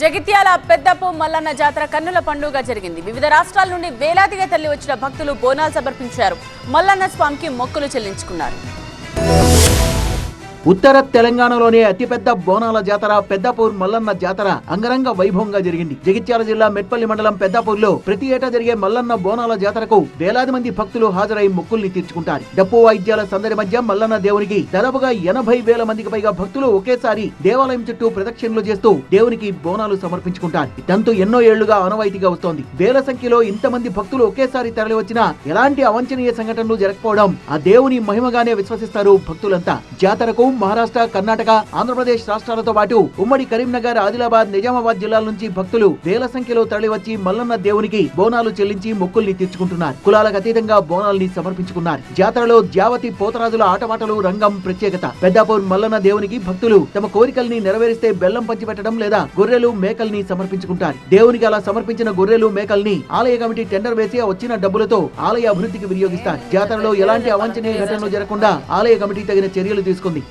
జగిత్యాల పెద్దపు మల్లన్న జాతర కన్నుల పండుగ జరిగింది. వివిధ రాష్ట్రాల నుండి వేలాదిగా తరలి వచ్చిన భక్తులు బోనాలు సమర్పించారు. మల్లన్న స్వామికి మొక్కులు చెల్లించుకున్నారు. ఉత్తర తెలంగాణలోనే అతిపెద్ద బోనాల జాతర పెద్దపూర్ మల్లన్న జాతర అంగరంగ వైభవంగా జరిగింది. జగిత్యాల జిల్లా మెట్పల్లి మండలం పెద్దపూర్లో ప్రతి ఏటా జరిగే మల్లన్న బోనాల జాతరకు వేలాది మంది భక్తులు హాజరై మొక్కుల్ని తీర్చుకుంటారు. డప్పు వాయిద్యాల సందడి మధ్య మల్లన్న దేవునికి దాదాపుగా ఎనభై వేల మందికి పైగా భక్తులు ఒకేసారి దేవాలయం చుట్టూ ప్రదక్షిణలు చేస్తూ దేవునికి బోనాలు సమర్పించుకుంటారు. ఇదంతా ఎన్నో ఏళ్ళుగా ఆనవాయితీగా వస్తోంది. వేల సంఖ్యలో ఇంతమంది భక్తులు ఒకేసారి తరలి వచ్చిన ఎలాంటి అవంచనీయ సంఘటనలు జరగకపోవడం ఆ దేవుని మహిమగానే విశ్వసిస్తారు భక్తులంతా. జాతరకు మహారాష్ట్ర కర్ణాటక ఆంధ్రప్రదేశ్ రాష్ట్రాలతో పాటు ఉమ్మడి కరీంనగర్ ఆదిలాబాద్ నిజామాబాద్ జిల్లాల నుంచి భక్తులు వేల సంఖ్యలో తరలివచ్చి మల్లన్న దేవునికి బోనాలు చెల్లించి మొక్కుల్ని తీర్చుకుంటున్నారు. కులాలకు అతీతంగా బోనాల్ని సమర్పించుకున్నారు. జాతరలో జావతి పోతరాజుల ఆటవాటలు రంగం ప్రత్యేకత. పెద్దాపూర్ మల్లన్న దేవునికి భక్తులు తమ కోరికల్ని నెరవేరిస్తే బెల్లం పంచిపెట్టడం లేదా గొర్రెలు మేకల్ని సమర్పించుకుంటారు. దేవునికి అలా సమర్పించిన గొర్రెలు మేకల్ని ఆలయ కమిటీ టెండర్ వేసి వచ్చిన డబ్బులతో ఆలయ అభివృద్ధికి వినియోగిస్తారు. జాతరలో ఎలాంటి అవాంఛనీయ ఘటనలు జరగకుండా ఆలయ కమిటీ తగిన చర్యలు తీసుకుంది.